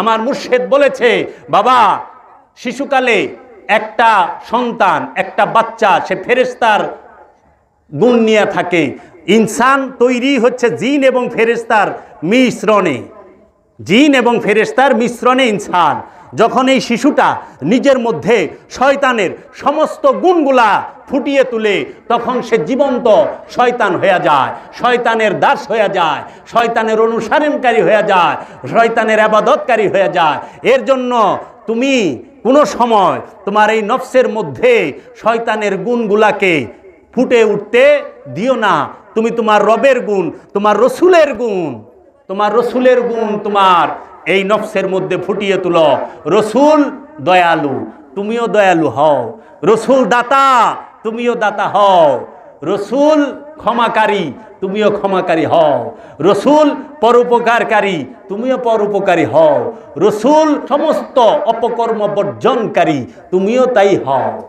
আমার মুর্শেদ বলেছে, বাবা, শিশুকালে একটা সন্তান, একটা বাচ্চা, সে ফেরেস্তার গুণ নিয়ে থাকে। ইনসান তৈরি হচ্ছে জিন এবং ফেরেস্তার মিশ্রণে। জিন এবং ফেরেস্তার মিশ্রণে ইনসান, যখন এই শিশুটা নিজের মধ্যে শয়তানের সমস্ত গুণগুলা ফুটিয়ে তুলে, তখন সে জীবন্ত শয়তান হয়ে যায়, শয়তানের দাস হয়ে যায়, শয়তানের অনুসরণকারী হয়ে যায়, শয়তানের আবাদতকারী হয়ে যায়। এর জন্য তুমি কোনো সময় তোমার এই নফসের মধ্যে শয়তানের গুণগুলাকে ফুটে উঠতে দিও না। তুমি তোমার রবের গুণ, তোমার রসুলের গুণ। তোমার রসুলের গুণ তোমার। এই নফসের মধ্যে ফুটিয়ে তুলো। রসুল দয়ালু, তুমিও দয়ালু হও। রসুল দাতা, তুমিও দাতা হও। রসুল ক্ষমাকারী, তুমিও ক্ষমাকারী হও। রসুল পরোপকারকারী, তুমিও পরোপকারী হও। রসুল সমস্ত অপকর্ম বর্জনকারী, তুমিও তাই হও।